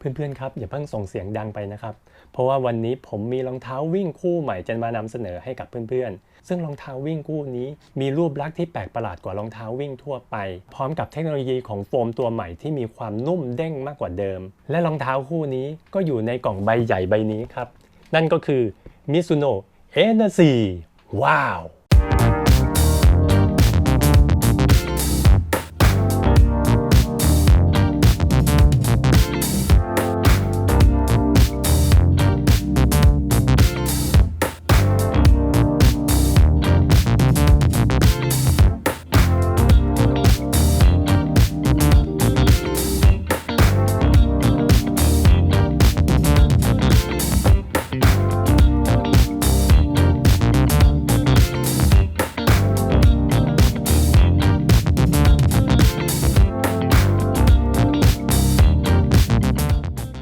เพื่อนๆ ครับอย่าเพิ่งส่งเสียงดังไปนะครับ เพราะว่าวันนี้ผมมีรองเท้าวิ่งคู่ใหม่จะมานำเสนอให้กับเพื่อนๆ ซึ่งรองเท้าวิ่งคู่นี้มีรูปลักษณ์ที่แปลกประหลาดกว่ารองเท้าวิ่งทั่วไป พร้อมกับเทคโนโลยีของโฟมตัวใหม่ที่มีความนุ่มเด้งมากกว่าเดิม และรองเท้าคู่นี้ก็อยู่ในกล่องใบใหญ่ใบนี้ครับ นั่นก็คือ Mizuno Energy ว้าว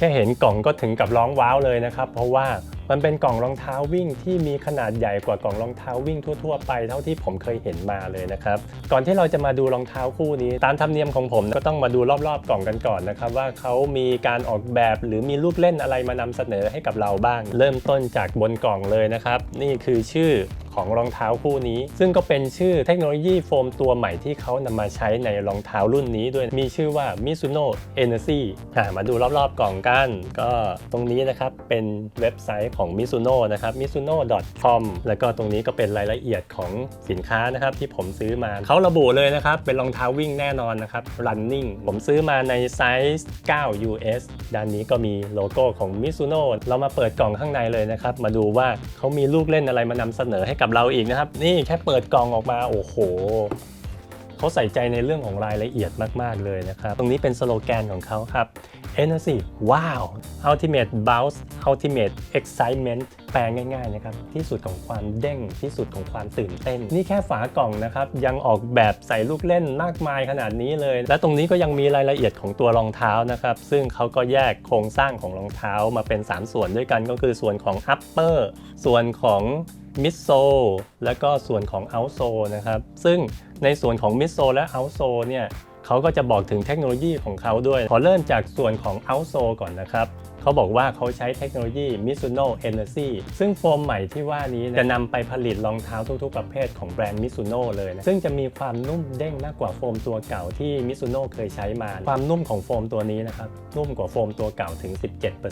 แค่เห็นกล่องก็ถึงกับร้องว้าวเลยนะครับ เพราะว่า มันเป็นกล่องรองเท้าวิ่งที่มีขนาดใหญ่กว่ากล่องรองเท้าวิ่งทั่ว ๆ ไปเท่าที่ผมเคยเห็นมาเลยนะครับ ก่อนที่เราจะมาดูรองเท้าคู่นี้ ตามธรรมเนียมของผมก็ต้องมาดูรอบๆกล่องกันก่อนนะครับ ว่าเขามีการออกแบบหรือมีลูกเล่นอะไรมานำเสนอให้กับเราบ้าง เริ่มต้นจากบนกล่องเลยนะครับ นี่คือชื่อของรองเท้าคู่นี้ ซึ่งก็เป็นชื่อเทคโนโลยีโฟมตัวใหม่ที่เขานำมาใช้ในรองเท้ารุ่นนี้ด้วยมีชื่อว่า Mizuno Energy มาดูรอบๆกล่องกัน ก็ตรงนี้นะครับเป็นเว็บไซต์ของ Mizuno นะครับ mizuno.com แล้วก็ตรงนี้ก็เป็นรายละเอียดของสินค้านะครับที่ผมซื้อมาเขาระบุเลยนะครับ เป็นรองเท้าวิ่งแน่นอนนะครับ running ผมซื้อมาในไซส์9 US ด้านนี้ก็มีโลโก้ของ Mizuno เรามาเปิดกล่องข้างในเลยนะครับ มาดูว่าเขามีลูกเล่นอะไรมานำเสนอให้กับเราอีกนะครับ นี่แค่เปิดกล่องออกมาโอ้โห เขาใส่ใจในเรื่องของรายละเอียดมาก ๆ เลยนะครับ ตรงนี้เป็นสโลแกนของเขาครับ Energy ว้าว Ultimate Bounce Ultimate Excitement แปลง่าย ๆ นะครับ ที่สุดของความเด้งที่สุดของความตื่นเต้น นี่แค่ฝากล่องนะครับ ยังออกแบบใส่ลูกเล่นมากมายขนาดนี้เลย และตรงนี้ก็ยังมีรายละเอียดของตัวรองเท้านะครับ ซึ่งเขาก็แยกโครงสร้างของรองเท้ามาเป็น 3 ส่วนด้วยกันก็คือส่วนของ upper ส่วนของ มิดโซและก็ส่วนของเอาโซนะครับซึ่งในส่วนของมิดโซและเอาโซเนี่ยเขาก็จะบอกถึงเทคโนโลยีของเขาด้วย ขอเริ่มจากส่วนของเอาโซก่อนนะครับ เขาบอกว่าเขาใช้เทคโนโลยี Mizuno Energy ซึ่งโฟมใหม่ที่ว่านี้จะนำไปผลิตรองเท้าทุกๆ ประเภทของแบรนด์ Mizuno เลยนะซึ่งจะมีความนุ่มเด้งมากกว่าโฟมตัวเก่าที่ Mizuno เคยใช้มา ความนุ่มของโฟมตัวนี้นะครับ นุ่มกว่าโฟมตัวเก่าถึง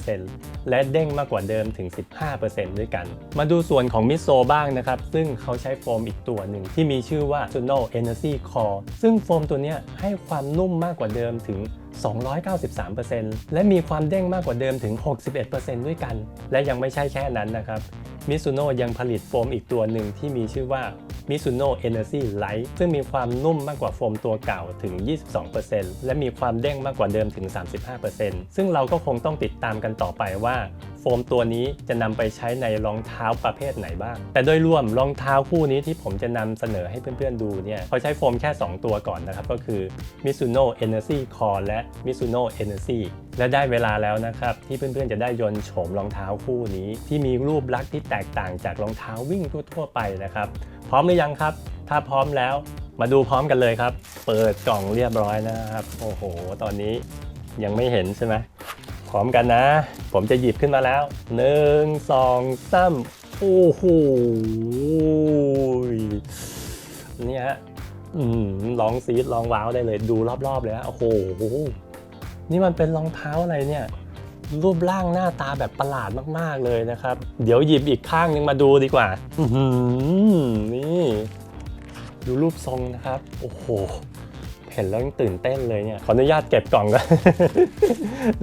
17%และเด้งมากกว่าเดิมถึง 15%ด้วยกัน มาดูส่วนของมิโซบ้างนะครับ ซึ่งเขาใช้โฟมอีกตัวหนึ่งที่มีชื่อว่า Mizuno Energy Core ซึ่งโฟมตัวนี้ให้ความนุ่มมากกว่าเดิมถึง 293%และมีความเด้งมากกว่าเดิมถึง 61%ด้วยกัน และยังไม่ใช่แค่นั้นนะครับมิซูโน่ยังผลิตโฟมอีกตัวหนึ่งที่มีชื่อว่า Mizuno Energy Light ซึ่งมีความนุ่มมากกว่าโฟมตัวเก่าถึง 22%และมีความเด้งมากกว่าเดิมถึง 35%ซึ่งเราก็คงต้องติดตามกันต่อไปว่า โฟมตัวนี้จะนำไปใช้ในรองเท้าประเภทไหนบ้าง แต่โดยรวมรองเท้าคู่นี้ที่ผมจะนำเสนอให้เพื่อนๆดูเนี่ยเขาใช้โฟมแค่ 2 ตัวก่อนนะครับ ก็คือ Mizuno Energy Core และ Mizuno Energy และได้เวลาแล้วนะครับ ที่เพื่อนๆจะได้ยนต์โฉมรองเท้าคู่นี้ ที่มีรูปลักษณ์ที่แตกต่างจากรองเท้าวิ่งทั่วๆไปนะครับ พร้อมหรือยังครับ ถ้าพร้อมแล้วมาดูพร้อมกันเลยครับ เปิดกล่องเรียบร้อยนะครับ โอ้โห ตอนนี้ยังไม่เห็นใช่ไหม พร้อมกันนะ ผมจะหยิบขึ้นมาแล้ว 1 2 3 โอ้โหนี่ฮะอลองซีดลองว้าวได้เลยดูรอบๆเลยฮะโอ้โห นี่มันเป็นรองเท้าอะไรเนี่ย รูปร่างหน้าตาแบบประหลาดมากๆเลยนะครับ เดี๋ยวหยิบอีกข้างนึงมาดูดีกว่าอืนี่ ดูรูปทรงนะครับ โอ้โห ห็นแล้วยังตื่นเต้นเลยเนี่ย ขออนุญาตเก็บกล่องก่อน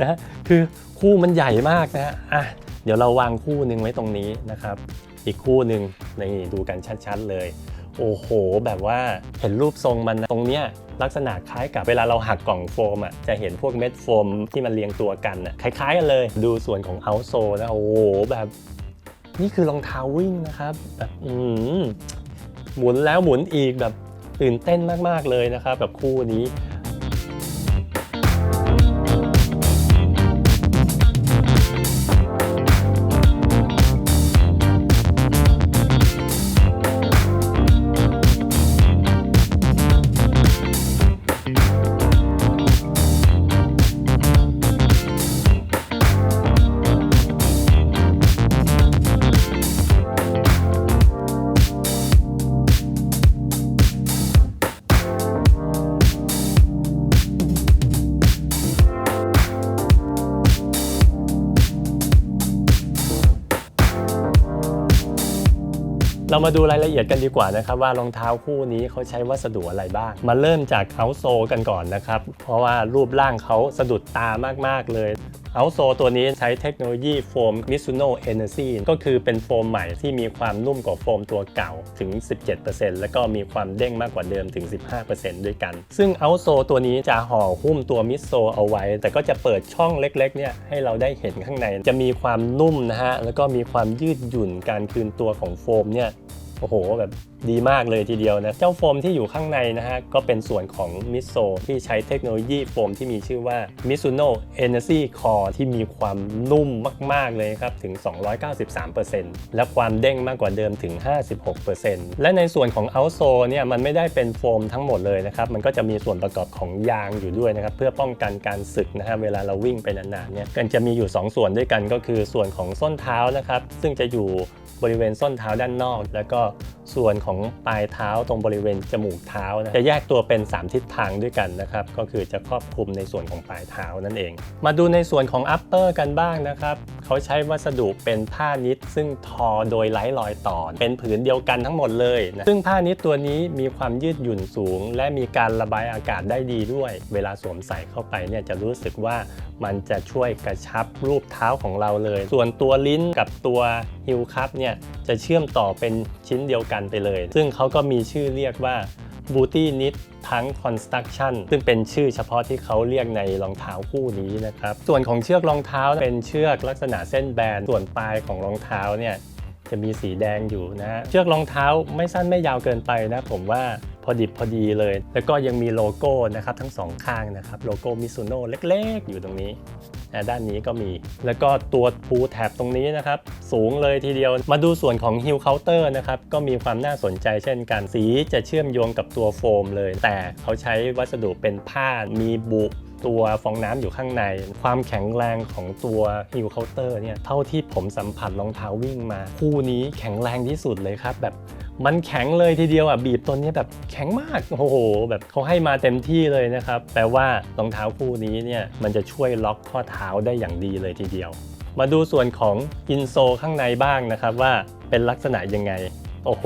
นะคือคู่มันใหญ่มากนะฮะอะเดี๋ยวเราวางคู่หนึ่งไว้ตรงนี้นะครับ อีกคู่หนึ่งนี่ดูกันชัดๆเลย โอ้โห แบบว่าเห็นรูปทรงมันนะตรงเนี้ยลักษณะคล้ายกับเวลาเราหักกล่องโฟมอะจะเห็นพวกเม็ดโฟมที่มันเรียงตัวกันอะคล้ายๆกันเลย ดูส่วนของเอาโซนะโอ้โหแบบนี่คือรองเท้าวิ่งนะครับแบบอืมหมุนแล้วหมุนอีกแบบ ตื่นเต้นมากๆเลยนะครับกับคู่นี้ เรามาดูรายละเอียดกันดีกว่านะครับว่ารองเท้าคู่นี้เขาใช้วัสดุอะไรบ้าง มาเริ่มจากเอาโซกันก่อนนะครับ เพราะว่ารูปร่างเขาสะดุดตามากๆเลย เอาโซตัวนี้ใช้เทคโนโลยีโฟม Mizuno Energy ก็คือเป็นโฟมใหม่ที่มีความนุ่มกว่าโฟมตัวเก่าถึง 17%แล้วก็มีความเด้งมากกว่าเดิมถึง 15%ด้วยกัน ซึ่งเอาโซตัวนี้จะห่อหุ้มตัวมิโซเอาไว้ แต่ก็จะเปิดช่องเล็กๆเนี่ยให้เราได้เห็นข้างในจะมีความนุ่มนะฮะแล้วก็มีความยืดหยุ่นการคืนตัวของโฟมเนี่ยโอ้โหแบบดีมากเลยทีเดียวนะ เจ้าโฟมที่อยู่ข้างในนะฮะ ก็เป็นส่วนของมิโซที่ใช้เทคโนโลยีโฟมที่มีชื่อว่า Mizuno Energy Core ที่มีความนุ่มมาก ๆ เลยครับ ถึง 293%และความเด้งมากกว่าเดิมถึง 56%และในส่วนของ outsole เนี่ยมันไม่ได้เป็นโฟมทั้งหมดเลยนะครับ มันก็จะมีส่วนประกอบของยางอยู่ด้วยนะครับ เพื่อป้องกันการสึกนะฮะเวลาเราวิ่งไปนานๆเนี่ยกันจะมีอยู่ 2 ส่วนด้วยกันก็คือส่วนของส้นเท้านะครับซึ่งจะอยู่บริเวณส้นเท้าด้านนอก แล้วก็ส่วนของปลายเท้าตรงบริเวณจมูกเท้านะจะแยกตัวเป็น 3 ทิศทางด้วยกันนะครับก็คือจะครอบคลุมในส่วนของปลายเท้านั่นเอง มาดูในส่วนของ upper กันบ้างนะครับเขาใช้วัสดุเป็นผ้านิดซึ่งทอโดยไร้รอยต่อเป็นผืนเดียวกันทั้งหมดเลยนะซึ่งผ้านิดตัวนี้มีความยืดหยุ่นสูง และมีการระบายอากาศได้ดีด้วย เวลาสวมใส่เข้าไปเนี่ยจะรู้สึกว่ามันจะช่วยกระชับรูปเท้าของเราเลย ส่วนตัวลิ้นกับตัวฮิลคัพเนี่ยจะเชื่อมต่อเป็นชิ้นเดียวกันไปเลยซึ่งเขาก็มีชื่อเรียกว่า Booty Knit ทั้ง Construction ซึ่งเป็นชื่อเฉพาะที่เขาเรียกในรองเท้าคู่นี้นะครับ ส่วนของเชือกรองเท้าเป็นเชือกลักษณะเส้นแบน ส่วนปลายของรองเท้าเนี่ยจะมีสีแดงอยู่นะ เชือกรองเท้าไม่สั้นไม่ยาวเกินไปนะ ผมว่าพอดิบพอดีเลย แล้วก็ยังมีโลโก้นะครับทั้งสองข้างนะครับ โลโก้มิซูโน่เล็กๆ อยู่ตรงนี้ ด้านนี้ก็มี แล้วก็ตัวปูแถบตรงนี้นะครับ สูงเลยทีเดียว มาดูส่วนของฮิลเคาน์เตอร์นะครับ ก็มีความน่าสนใจเช่นกัน สีจะเชื่อมโยงกับตัวโฟมเลย แต่เขาใช้วัสดุเป็นผ้า มีบุตัวฟองน้ำอยู่ข้างใน ความแข็งแรงของตัวฮิลเคาน์เตอร์เนี่ย เท่าที่ผมสัมผัสรองเท้าวิ่งมา คู่นี้แข็งแรงที่สุดเลยครับแบบ มันแข็งเลยทีเดียวอะบีบตัวนี้แบบแข็งมากโอ้โห แบบเขาให้มาเต็มที่เลยนะครับแปลว่ารองเท้าคู่นี้เนี่ยมันจะช่วยล็อกข้อเท้าได้อย่างดีเลยทีเดียว มาดูส่วนของอินโซข้างในบ้างนะครับว่าเป็นลักษณะยังไงโอ้โห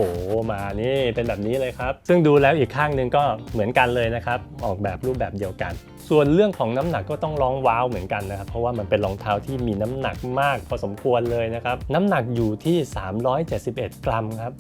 มานี่เป็นแบบนี้เลยครับ ซึ่งดูแล้วอีกข้างหนึ่งก็เหมือนกันเลยนะครับ ออกแบบรูปแบบเดียวกัน ส่วนเรื่องของน้ำหนักก็ต้องร้องว้าวเหมือนกันนะครับ เพราะว่ามันเป็นรองเท้าที่มีน้ำหนักมากพอสมควรเลยนะครับ น้ำหนักอยู่ที่ 371 กรัมครับ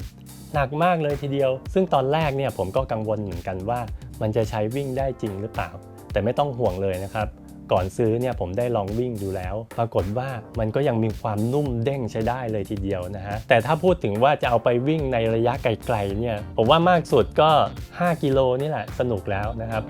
หนักมากเลยทีเดียว ซึ่งตอนแรกเนี่ยผมก็กังวลเหมือนกันว่า มันจะใช้วิ่งได้จริงหรือเปล่า แต่ไม่ต้องห่วงเลยนะครับ ก่อนซื้อเนี่ยผมได้ลองวิ่งดูแล้ว ปรากฏว่ามันก็ยังมีความนุ่มเด้งใช้ได้เลยทีเดียวนะฮะ แต่ถ้าพูดถึงว่าจะเอาไปวิ่งในระยะไกลๆเนี่ย ผมว่ามากสุดก็ 5 กิโลนี่แหละสนุกแล้วนะครับ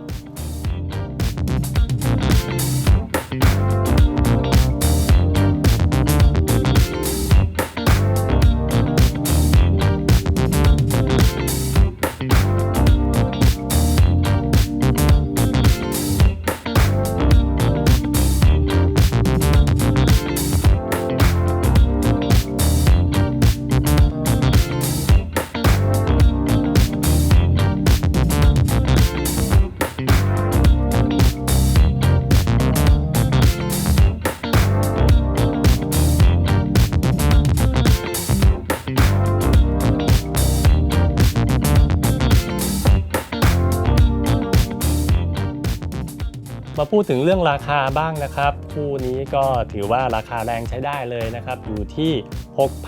พูดถึงเรื่องราคาบ้างนะครับ คู่นี้ก็ถือว่าราคาแรงใช้ได้เลยนะครับ อยู่ที่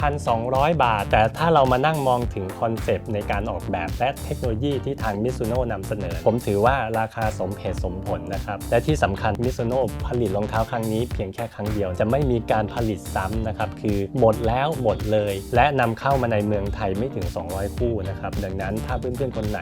6,200 บาท แต่ถ้าเรามานั่งมองถึงคอนเซปต์ในการออกแบบและเทคโนโลยีที่ทาง Mizuno นำเสนอ ผมถือว่าราคาสมเหตุสมผลนะครับ และที่สำคัญ Mizuno ผลิตรองเท้าครั้งนี้เพียงแค่ครั้งเดียวจะไม่มีการผลิตซ้ำนะครับ คือหมดแล้วหมดเลย และนำเข้ามาในเมืองไทยไม่ถึง 200 คู่นะครับ ดังนั้นถ้าเพื่อนๆคนไหน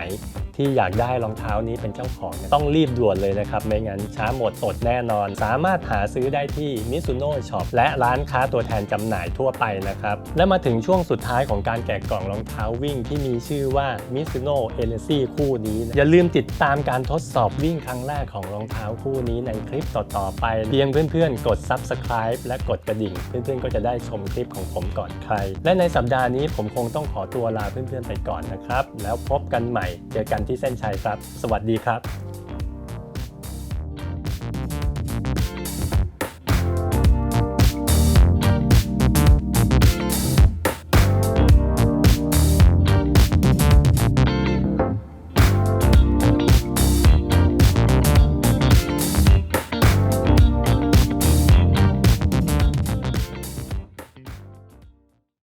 ที่อยากได้รองเท้านี้เป็นเจ้าของต้องรีบด่วนเลยนะครับไม่งั้นช้าหมดอดแน่นอน สามารถหาซื้อได้ที่ Mizuno Shop และร้านค้าตัวแทนจำหน่ายทั่วไปนะครับ และมาถึงช่วงสุดท้ายของการแกะกล่องรองเท้าวิ่งที่มีชื่อว่า Mizuno Energy คู่นี้ อย่าลืมติดตามการทดสอบวิ่งครั้งแรกของรองเท้าคู่นี้ในคลิปต่อๆไปเพียงเพื่อนๆ กด Subscribe และกดกระดิ่ง เพื่อนๆ ก็จะได้ชมคลิปของผมก่อนใคร และในสัปดาห์นี้ผมคงต้องขอตัวลาเพื่อนๆไปก่อนนะครับ แล้วพบกันใหม่ เจอกันที่เส้นชัยครับ สวัสดีครับ